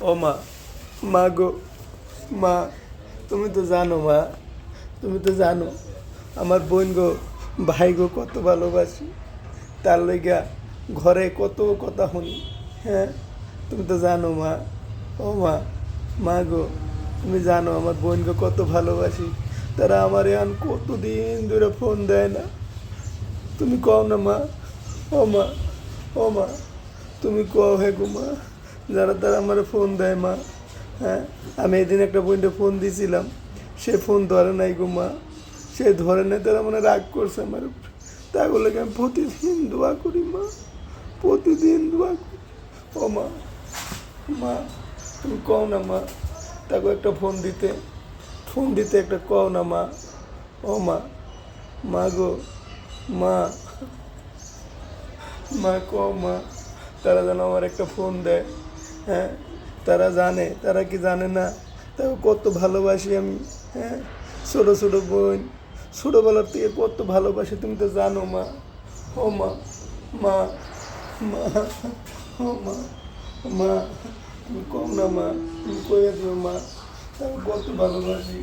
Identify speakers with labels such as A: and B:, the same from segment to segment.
A: ও মা মা গো, মা, তুমি তো জানো মা, তুমি তো জানো, আমার বোন গো, ভাই গো কত ভালোবাসি, তার লেগা ঘরে কত কথা শুনি হ্যাঁ? তুমি তো জানো মা, ও মা মা গো, তুমি জানো আমার বোন গো কত ভালোবাসি, তারা আমার এখন কতদিন ধরে ফোন দেয় না। তুমি কও না মা, ও মা ও মা, তুমি কও হে গো মা। যারা তারা আমার ফোন দেয় মা। হ্যাঁ আমি এদিন একটা বইনটা ফোন দিয়েছিলাম সে ফোন ধরে নাই গো মা। সে ধরে নাই, তারা মানে রাগ করছে আমার উপরে। তাগুলোকে আমি প্রতিদিন দোয়া করি মা। প্রতিদিন দোয়া করি। ও মা মা, তুমি কও না মা। তাকে একটা ফোন দিতে। ফোন দিতে একটা কও না মা। ও মা মা গো, মা মা কও মা। তারা যেন আমার একটা ফোন দেয়। হ্যাঁ তারা জানে, তারা কি জানে না? তাকে কত ভালোবাসি আমি হ্যাঁ? ছোটো ছোটো বোন, ছোটোবেলার থেকে কত ভালোবাসি, তুমি তো জানো মা। ও মা মা মা, ও মা মা, তুমি কম না মা, তুমি কয়ে দিও মা তাকে কত ভালোবাসি।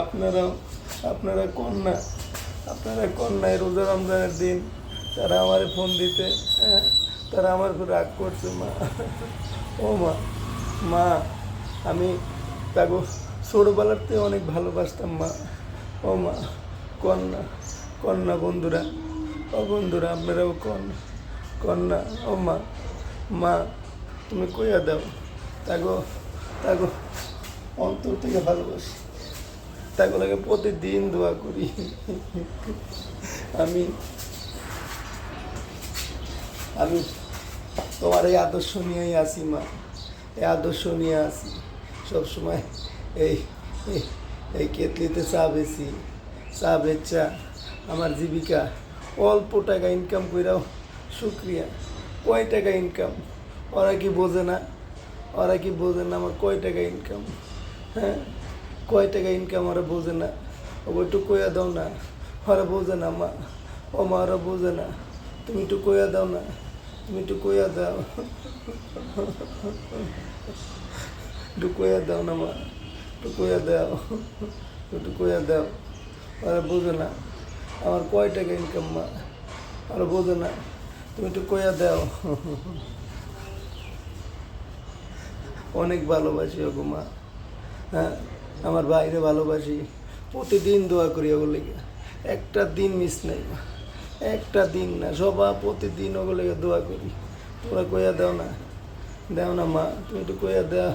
A: আপনারাও, আপনারা কন্যা, আপনারা কন্যায় রোজা রমজানের দিন তারা আমার ফোন দিতে হ্যাঁ, তারা আমার উপর রাগ করছে মা। ও মা মা আমি তাকে থেকে অনেক ভালোবাসতাম মা। ও মা কন্যা কন্যা বন্ধুরা ও বন্ধুরা আপনারাও কন্যা কন্যা ও মা মা তুমি কইয়া দাও তাগো তাগো অন্তর থেকে ভালোবাসি। তাগুলোকে প্রতিদিন দোয়া করি। আমি আমি তোমার এই আদর্শ নিয়েই আসি, মা। এই আদর্শ নিয়ে আসি। সবসময় এই, এই- কেতলিতে চা বেশি চা বেচা আমার জীবিকা। অল্প টাকা ইনকাম কইরাও শুক্রিয়া। কয় টাকা ইনকাম ওরা কি বোঝে না? ওরা কি বোঝে না আমার কয় টাকা ইনকাম হ্যাঁ? কয় টাকা ইনকাম ওরা বোঝে না? ও একটু কইয়া দাও না। ওরা বোঝে না, মা। ও মা, ওরা বোঝে না। তুমি একটু কইয়া দাও না। তুমি একটু কইয়া দাও। একটু কইয়া দাও না মা একটু কইয়া দাও। একটু কইয়া দাও। ওরা বোঝে না, আমার কয় টাকা ইনকাম মা? ওরা বোঝে না, তুমি একটু কইয়া দাও। অনেক ভালোবাসি ওগো মা। হ্যাঁ আমার বাইরে ভালোবাসি। প্রতিদিন দোয়া করি ওগুলো একটা দিন মিস নাই মা। একটা দিন না সবা প্রতিদিন ওগুলো দোয়া করি। তোমরা কইয়া দাও না দাও না মা, তুমি একটু কইয়া দাও।